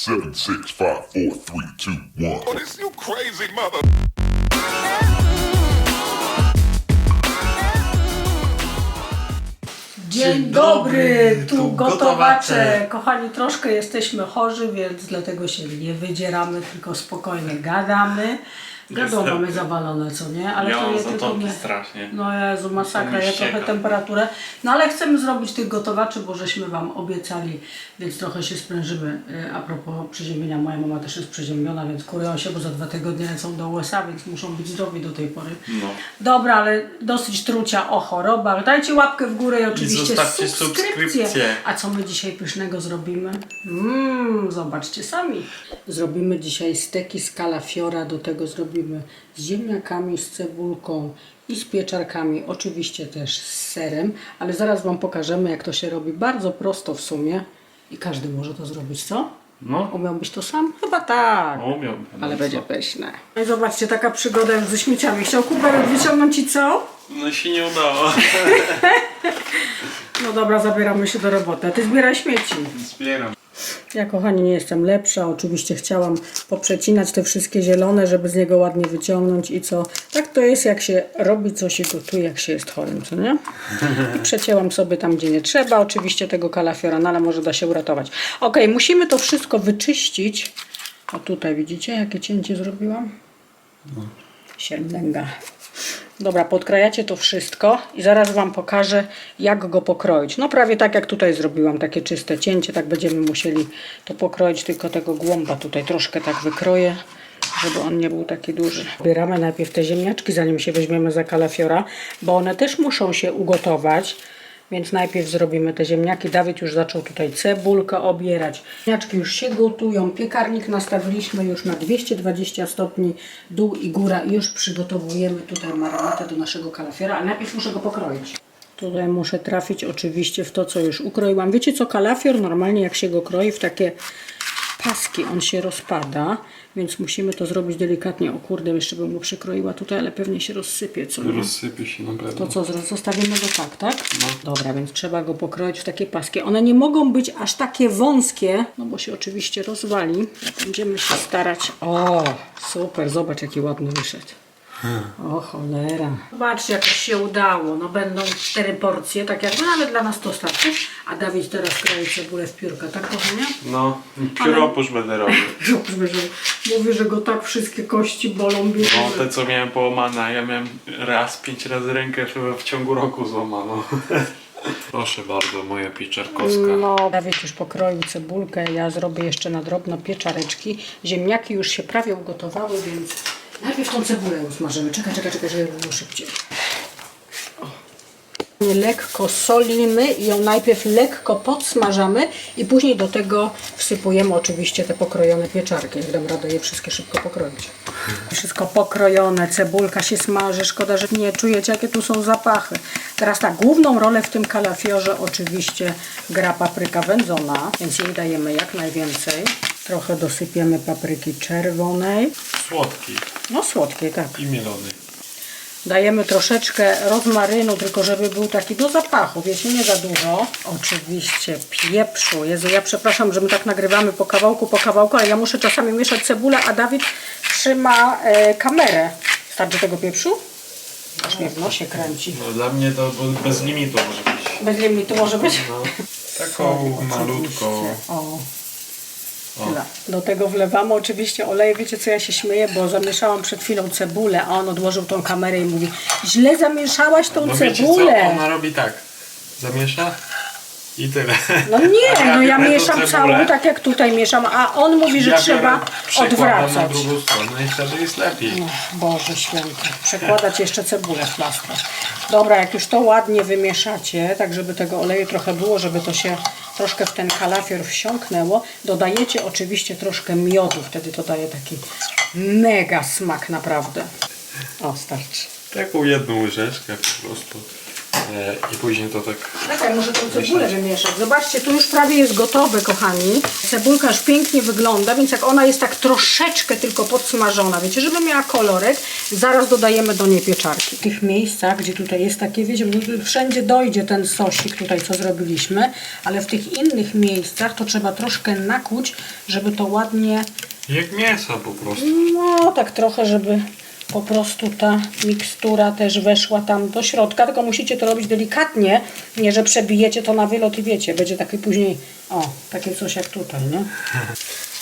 Seven, six, five, four, three, two, one. Oh, this you crazy mother. Dzień dobry, tu gotowacze. Kochani, troszkę jesteśmy chorzy, więc dlatego się nie wydzieramy, tylko spokojnie gadamy. Niestety. mamy zawalone, co nie? Ale to mam nie tylko zatoki my. strasznie. No Jezu, masakra, ja ścieka. trochę temperaturę. No ale chcemy zrobić tych gotowaczy, bo żeśmy Wam obiecali, więc trochę się sprężymy. Y, A propos przeziębienia, moja mama też jest przeziębiona, więc kurują się, bo za dwa tygodnie lecą do USA, więc muszą być zdrowi do tej pory. No. Dobra, ale dosyć trucia o chorobach. Dajcie łapkę w górę i oczywiście zostawcie subskrypcję. subskrypcję. A co my dzisiaj pysznego zrobimy? Mmm, zobaczcie sami. Zrobimy dzisiaj steki z kalafiora, do tego zrobimy z ziemniakami, z cebulką i z pieczarkami, oczywiście też z serem, ale zaraz Wam pokażemy jak to się robi bardzo prosto w sumie i każdy może to zrobić, co? No, Umiałbyś to sam? Chyba tak. umiałbym. Ale no będzie co? pyszne. No i zobaczcie, taka przygoda już ze śmieciami. Chciał kuberek wyciągnąć i co? No się nie udało. No dobra, zabieramy się do roboty. A Ty zbieraj śmieci. Zbieram. Ja, kochani, nie jestem lepsza. Oczywiście chciałam poprzecinać te wszystkie zielone, żeby z niego ładnie wyciągnąć i co. Tak to jest, jak się robi coś i gotuje, jak się jest chorym, co nie? I przecięłam sobie tam, gdzie nie trzeba. Oczywiście tego kalafiora, no ale może da się uratować. Ok, musimy to wszystko wyczyścić. O tutaj widzicie, jakie cięcie zrobiłam? Siedlęga. Dobra, podkrajacie to wszystko i zaraz Wam pokażę, jak go pokroić. No prawie tak, jak tutaj zrobiłam, takie czyste cięcie, tak będziemy musieli to pokroić, tylko tego głąba tutaj troszkę tak wykroję, żeby on nie był taki duży. Bieramy najpierw te ziemniaczki, zanim się weźmiemy za kalafiora, bo one też muszą się ugotować. Więc najpierw zrobimy te ziemniaki. Dawid już zaczął tutaj cebulkę obierać. Ziemniaczki już się gotują. Piekarnik nastawiliśmy już na 220 stopni dół i góra i już przygotowujemy tutaj marynatę do naszego kalafiora, ale najpierw muszę go pokroić. Tutaj muszę trafić oczywiście w to, co już ukroiłam. Wiecie co, kalafior normalnie jak się go kroi w takie paski, on się rozpada, więc musimy to zrobić delikatnie. O kurde, jeszcze bym go przykroiła tutaj, ale pewnie się rozsypie, co nie? Rozsypie się na pewno. To co, zostawimy go tak, tak? Dobra, więc trzeba go pokroić w takie paski. One nie mogą być aż takie wąskie, no bo się oczywiście rozwali. Będziemy się starać. O, super, zobacz jaki ładny wyszedł. O cholera. Zobaczcie, jak się udało. No będą cztery porcje, tak jak no, ale dla nas to starczy. A Dawid teraz kroi cebulę w piórka, tak kochanie? No, pióropusz będę robił. Dobrze, że mówi, że go tak wszystkie kości bolą, biegną. No, te co miałem połamane, ja miałem raz, pięć razy rękę chyba w ciągu roku złamaną. Proszę bardzo, moja pieczarkowska. No, Dawid już pokroił cebulkę, ja zrobię jeszcze na drobno pieczareczki. Ziemniaki już się prawie ugotowały, więc najpierw tą cebulę usmażymy. Czekaj, czekaj, czekaj, żeby było szybciej. Lekko solimy i ją najpierw lekko podsmażamy i później do tego wsypujemy oczywiście te pokrojone pieczarki. Jak dam radę je wszystkie szybko pokroić. Wszystko pokrojone, cebulka się smaży. Szkoda, że nie czujecie jakie tu są zapachy. Teraz tak, główną rolę w tym kalafiorze oczywiście gra papryka wędzona, więc jej dajemy jak najwięcej. Trochę dosypiemy papryki czerwonej. Słodki No słodkiej, tak. i mielony. Dajemy troszeczkę rozmarynu, tylko żeby był taki do zapachu, wiecie, nie za dużo. Oczywiście pieprzu. Jezu, ja przepraszam, że my tak nagrywamy po kawałku, po kawałku, ale ja muszę czasami mieszać cebulę, a Dawid trzyma e, kamerę. Starczy tego pieprzu? Aż mnie w nosie kręci. No, dla mnie to bez limitu może być. Bez limitu może być? No, taką malutką. O. Tyle. Do tego wlewamy oczywiście olej. Wiecie co, ja się śmieję, bo zamieszałam przed chwilą cebulę, a on odłożył tą kamerę i mówi źle zamieszałaś tą No wiecie cebulę. co, ona robi tak. Zamiesza i tyle. No nie, no ja mieszam całą tak jak tutaj mieszam, a on mówi, że trzeba na odwracać. drugą stronę i wtedy jest lepiej. Boże święty, przekładać jeszcze cebulę w plastrze. Dobra, jak już to ładnie wymieszacie, tak żeby tego oleju trochę było, żeby to się troszkę w ten kalafior wsiąknęło, dodajecie oczywiście troszkę miodu, wtedy to daje taki mega smak naprawdę. O, starczy. Taką jedną łyżeczkę po prostu. E, I później to tak Czekaj, może tą cebulę wymieszać. Zobaczcie, tu już prawie jest gotowe, kochani. Cebulka już pięknie wygląda, więc jak ona jest tak troszeczkę tylko podsmażona, wiecie, żeby miała kolorek, zaraz dodajemy do niej pieczarki. W tych miejscach, gdzie tutaj jest takie, wiecie, no, wszędzie dojdzie ten sosik tutaj, co zrobiliśmy, ale w tych innych miejscach to trzeba troszkę nakuć, żeby to ładnie jak mięso po prostu. no, tak trochę, żeby po prostu ta mikstura też weszła tam do środka, tylko musicie to robić delikatnie, nie że przebijecie to na wylot i wiecie, będzie taki później, o, takie coś jak tutaj, nie?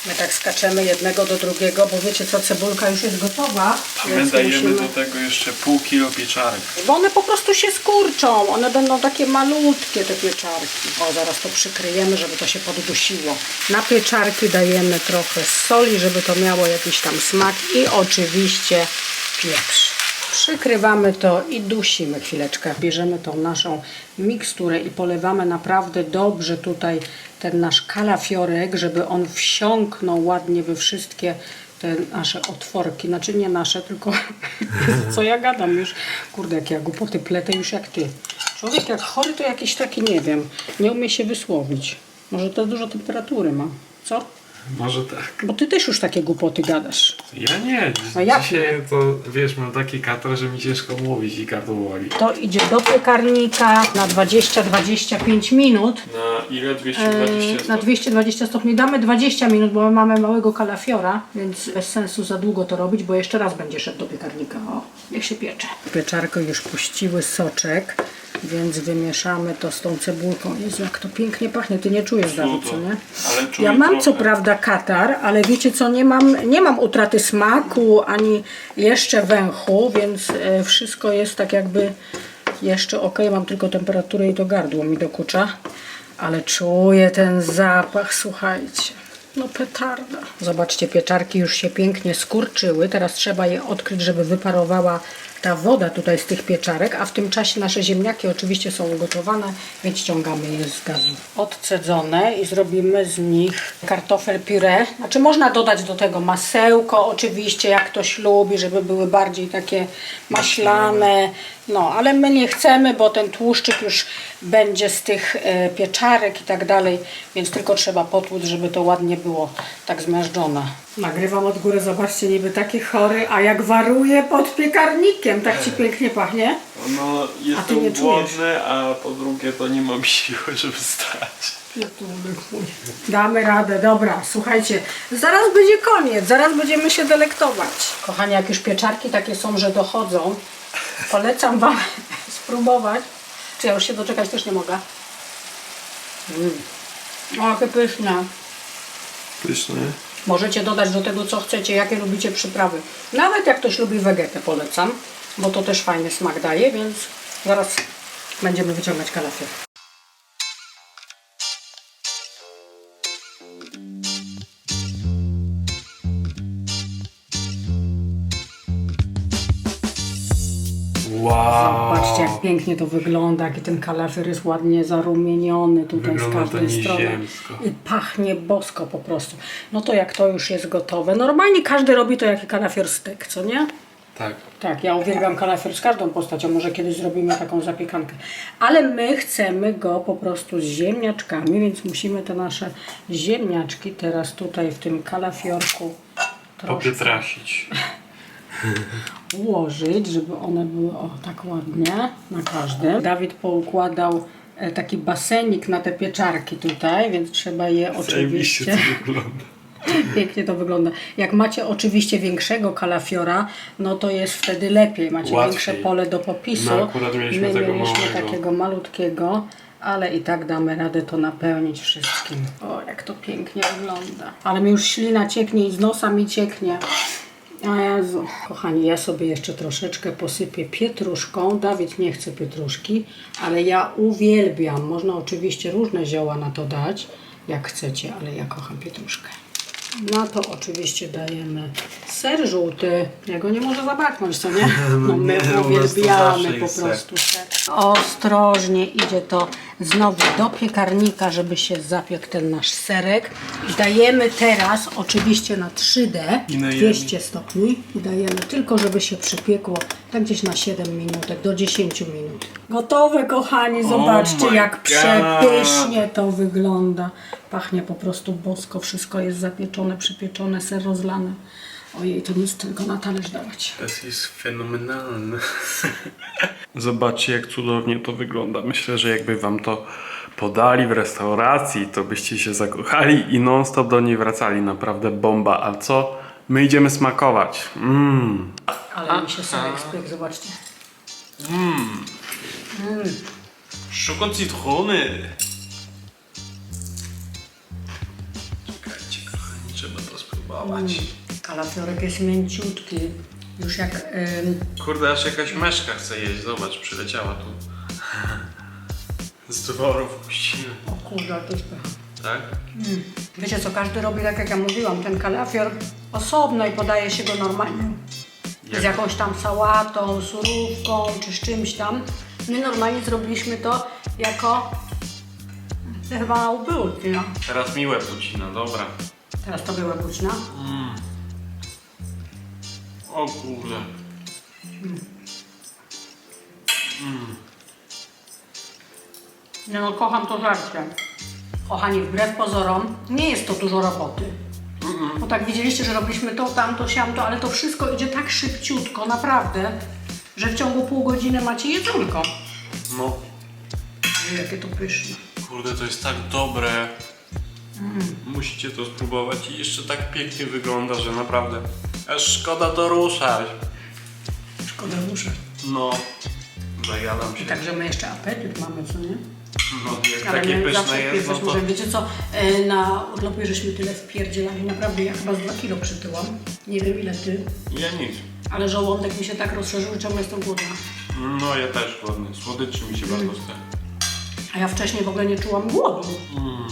My tak skaczemy jednego do drugiego, bo wiecie co, cebulka już jest gotowa, A my więc dajemy musimy... do tego jeszcze pół kilo pieczarek. Bo one po prostu się skurczą, one będą takie malutkie te pieczarki. O, zaraz to przykryjemy, żeby to się poddusiło. Na pieczarki dajemy trochę soli, żeby to miało jakiś tam smak i oczywiście pieprz. Przykrywamy to i dusimy chwileczkę. Bierzemy tą naszą miksturę i polewamy naprawdę dobrze tutaj ten nasz kalafiorek, żeby on wsiąknął ładnie we wszystkie te nasze otworki, znaczy nie nasze, tylko co ja gadam już, kurde, jak ja głupoty pletę już jak ty. Człowiek jak chory to jakiś taki, nie wiem, nie umie się wysłowić. Może to dużo temperatury ma, co? Może tak. Bo ty też już takie głupoty gadasz. Ja nie. A jak Dzisiaj to wiesz, mam taki katar, że mi ciężko mówić i gardło boli. To idzie do piekarnika na 20-25 minut. Na ile? Eee, 220 Na 220 stopni. Damy 20 minut, bo my mamy małego kalafiora, więc bez sensu za długo to robić, bo jeszcze raz będzie szedł do piekarnika. O, niech się piecze. Pieczarko już puściły soczek, więc wymieszamy to z tą cebulką. Jezu, jak to pięknie pachnie. Ty nie czujesz, Dawid, co nie? Ale czuję Ja mam co trochę. prawda katar, ale wiecie co, nie mam, nie mam utraty smaku, ani jeszcze węchu, więc e, wszystko jest tak jakby jeszcze ok. Mam tylko temperaturę i to gardło mi dokucza, ale czuję ten zapach, słuchajcie. No petarda. Zobaczcie, pieczarki już się pięknie skurczyły. Teraz trzeba je odkryć, żeby wyparowała ta woda tutaj z tych pieczarek, a w tym czasie nasze ziemniaki oczywiście są ugotowane, więc ściągamy je z gazu. Odcedzone i zrobimy z nich kartofel puree. Znaczy można dodać do tego masełko oczywiście, jak ktoś lubi, żeby były bardziej takie maślane. No, ale my nie chcemy, bo ten tłuszczyk już będzie z tych e, pieczarek i tak dalej, więc tylko trzeba potłuc, żeby to ładnie było tak zmiażdżone. Nagrywam od góry, zobaczcie, niby taki chory, a jak waruje pod piekarnikiem, tak ci pięknie pachnie. No, A ty jestem nie głodny, a po drugie to nie mam siły, żeby stać. Damy radę, dobra, słuchajcie, zaraz będzie koniec, zaraz będziemy się delektować. Kochani, jak już pieczarki takie są, że dochodzą, polecam Wam spróbować. Czy ja już się doczekać też nie mogę? Mm. O, jakie pyszne. Pyszny. Możecie dodać do tego, co chcecie, jakie lubicie przyprawy. Nawet jak ktoś lubi wegetę, polecam, bo to też fajny smak daje, więc zaraz będziemy wyciągać kalafior. Pięknie to wygląda, jaki ten kalafior jest ładnie zarumieniony tutaj Wygląda z każdej strony. I pachnie bosko po prostu. No to jak to już jest gotowe. Normalnie każdy robi to jaki kalafior styk, co nie? Tak. Tak, ja uwielbiam kalafior z każdą postacią. Może kiedyś zrobimy taką zapiekankę. Ale my chcemy go po prostu z ziemniaczkami, więc musimy te nasze ziemniaczki teraz tutaj w tym kalafiorku troszkę. ułożyć, żeby one były o tak ładnie na każdym. Dawid poukładał e, taki basenik na te pieczarki tutaj, więc trzeba je oczywiście. to wygląda. Pięknie to wygląda. Jak macie oczywiście większego kalafiora, no to jest wtedy lepiej. Macie Łatwiej. większe pole do popisu. No, akurat mieliśmy My tego mieliśmy małego. takiego malutkiego, ale i tak damy radę to napełnić wszystkim. O, jak to pięknie wygląda. Ale mi już ślina cieknie i z nosa mi cieknie. O Jezu. Kochani, ja sobie jeszcze troszeczkę posypię pietruszką. Dawid nie chce pietruszki, ale ja uwielbiam. Można oczywiście różne zioła na to dać, jak chcecie, ale ja kocham pietruszkę. Na to oczywiście dajemy ser żółty. Jego nie może zabraknąć, co nie? No my nie, uwielbiamy po prostu ser. Ostrożnie idzie to znowu do piekarnika, żeby się zapiekł ten nasz serek. I dajemy teraz oczywiście na 3D, I na 200 stopni. I dajemy tylko, żeby się przypiekło tak gdzieś na 7 minutek, do 10 minut. Gotowe, kochani, zobaczcie my jak God. przepysznie to wygląda. Pachnie po prostu bosko, wszystko jest zapieczone, przypieczone, ser rozlany. Ojej, to nic tylko na talerz dawać. To jest fenomenalne. Zobaczcie, jak cudownie to wygląda. Myślę, że jakby wam to podali w restauracji, to byście się zakochali i non-stop do niej wracali. Naprawdę bomba. A co? My idziemy smakować. Mmm. Ale mi się serek spiekł, zobaczcie. Szoko cytrony. Czekajcie, spróbować. Kalafiorek jest mięciutki. Już jak... ym, Kurde, aż jakaś myszka chce jeść. Zobacz, przyleciała tu. Z dworu wpuścimy. o kurde, ale to jest pycha. Tak? Wiecie co, każdy robi tak jak ja mówiłam, ten kalafior osobno i podaje się go normalnie. Z jakąś tam sałatą, surówką czy z czymś tam. My normalnie zrobiliśmy to jako chyba na ubyłki, no. Teraz miłe pucina, dobra. Teraz to była buźna. O kurde. Nie no, kocham to żarcie. Kochani, wbrew pozorom, nie jest to dużo roboty. Bo tak widzieliście, że robiliśmy to, tamto, siamto, ale to wszystko idzie tak szybciutko, naprawdę, że w ciągu pół godziny macie jedzonko. No, Jakie to pyszne. kurde, to jest tak dobre. Musicie to spróbować i jeszcze tak pięknie wygląda, że naprawdę aż szkoda to ruszać. Szkoda muszę. No, zajadam się. Także my jeszcze apetyt mamy, co nie? No, jak Ale takie my pyszne zawsze jest, no to... może. Wiecie co, e, na urlopie żeśmy tyle wpierdzielali, naprawdę ja chyba z 2 kilo przytyłam. Nie wiem ile ty, Ja nic. ale żołądek mi się tak rozszerzył, ciągle jestem głodna. No, ja też głodny. Słodyczy mi się Mm. bardzo chce. A ja wcześniej w ogóle nie czułam głodu. Mm,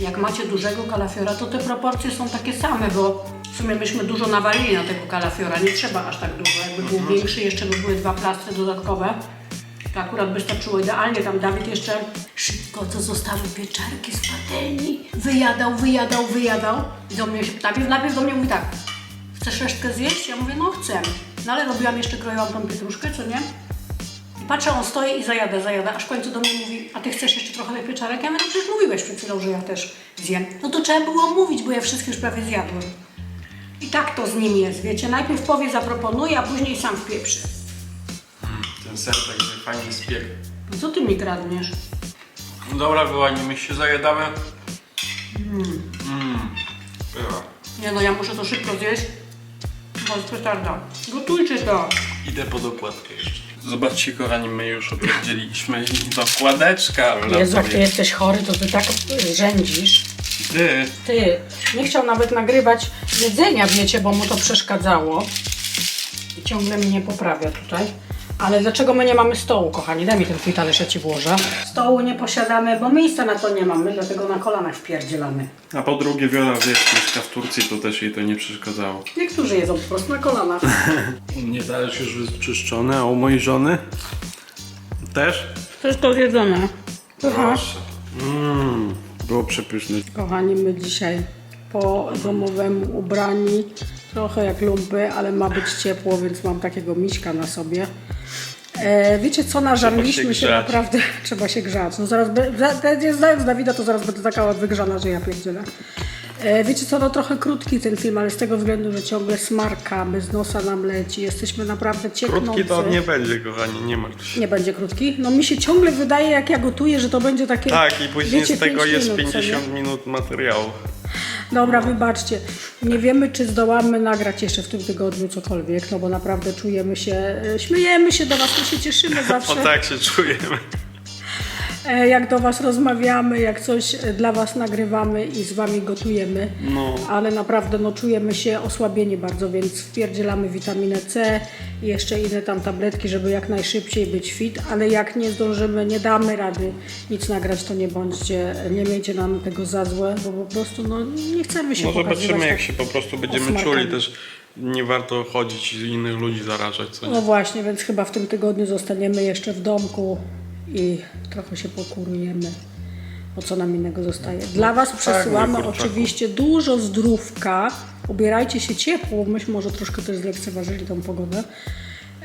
Jak macie dużego kalafiora, to te proporcje są takie same, bo w sumie myśmy dużo nawalili na tego kalafiora. Nie trzeba aż tak dużo. Jakby był większy, jeszcze by były dwa plastry dodatkowe, to akurat by starczyło idealnie. Tam Dawid jeszcze szybko co zostawił pieczarki z patelni. Wyjadał, wyjadał, wyjadał. I do mnie się najpierw, najpierw do mnie mówi tak, chcesz resztkę zjeść? Ja mówię, no chcę. No ale robiłam jeszcze, kroiłam tą pietruszkę, co nie? Patrzę, on stoi i zajada, zajada, aż w końcu do mnie mówi, a ty chcesz jeszcze trochę tych pieczarek? Ja mówię, no przecież mówiłeś przed chwilą, że ja też zjem. No to trzeba było mówić, bo ja wszystkie już prawie zjadłem. I tak to z nim jest, wiecie, najpierw powie, zaproponuje, a później sam wpieprzy. Ten ser tak się fajnie spiekł. No co ty mi kradniesz? Dobra, kochani, my się zajadamy. Mmm. Była. Nie no, ja muszę to szybko zjeść, bo jest petarda. Gotujcie to. Idę po dokładkę jeszcze. Zobaczcie, kochani, my już opierdzieliśmy dokładeczka. Jezu, jak ty jesteś chory, to ty tak rzędzisz. Ty. Ty, nie chciał nawet nagrywać jedzenia, wiecie, bo mu to przeszkadzało. I ciągle mnie nie poprawia tutaj. Ale dlaczego my nie mamy stołu, kochani? Daj mi ten twój talerz, ja ci włożę. Stołu nie posiadamy, bo miejsca na to nie mamy, dlatego na kolanach wpierdzielamy. A po drugie, Wiola, wiesz, mieszka w Turcji, to też jej to nie przeszkadzało. Niektórzy jedzą po prostu na kolanach. U mnie talerz już wyczyszczony, a u mojej żony też? Wszystko zjedzone. Aha. Mmm, było przepyszne. Kochani, my dzisiaj po domowemu ubrani, trochę jak lumpy, ale ma być ciepło, więc mam takiego miśka na sobie. E, wiecie co, nażarliśmy się się, naprawdę, trzeba się grzać. No zaraz, te- znając Dawida, to zaraz będę taka wygrzana, że ja pierdzielę. E, wiecie co, no trochę krótki ten film, ale z tego względu, że ciągle smarkamy, z nosa nam leci, jesteśmy naprawdę cieknący. Krótki to nie będzie, kochani, nie martw się. Nie będzie krótki? No mi się ciągle wydaje, jak ja gotuję, że to będzie takie... Tak, i później wiecie, z tego jest minut, co nie? 50 minut materiału. Dobra, wybaczcie. Nie wiemy, czy zdołamy nagrać jeszcze w tym tygodniu cokolwiek, no bo naprawdę czujemy się, e, śmiejemy się do Was, my się cieszymy O zawsze. tak się czujemy. E, jak do Was rozmawiamy, jak coś e, dla Was nagrywamy i z Wami gotujemy. No. Ale naprawdę no, czujemy się osłabieni bardzo, więc wpierdzielamy witaminę C i jeszcze inne tam tabletki, żeby jak najszybciej być fit, ale jak nie zdążymy, nie damy rady nic nagrać, to nie bądźcie, nie miejcie nam tego za złe, bo po prostu no, nie chcemy się No zobaczymy jak tak się po prostu będziemy czuli też. Nie warto chodzić i innych ludzi zarażać, co nie? No właśnie, więc chyba w tym tygodniu zostaniemy jeszcze w domku i trochę się pokurujemy. O co nam innego zostaje. Dla Was przesyłamy kurczaku. oczywiście dużo zdrówka. Ubierajcie się ciepło, myśmy może troszkę też zlekceważyli tą pogodę.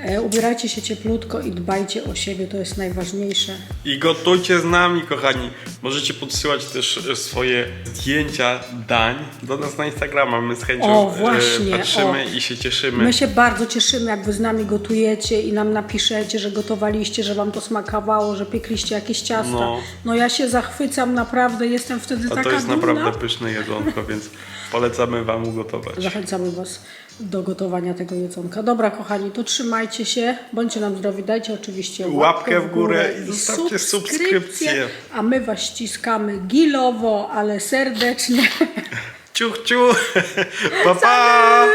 E, ubierajcie się cieplutko i dbajcie o siebie, to jest najważniejsze. I gotujcie z nami, kochani. Możecie podsyłać też e, swoje zdjęcia dań do nas na Instagrama. My z chęcią O, właśnie, e, patrzymy o. i się cieszymy. My się bardzo cieszymy, jak Wy z nami gotujecie i nam napiszecie, że gotowaliście, że Wam to smakowało, że piekliście jakieś ciasta. No, No. ja się zachwycam, naprawdę jestem wtedy A taka to jest dumna. naprawdę pyszne jedzonko, więc polecamy Wam ugotować. Zachęcamy Was do gotowania tego jedzonka. Dobra, kochani, to trzymajcie się, bądźcie nam zdrowi, dajcie oczywiście łapkę, Łapkę w górę i zostawcie subskrypcję. A my Was ściskamy gilowo, ale serdecznie. Ciuch, ciuch! pa, pa!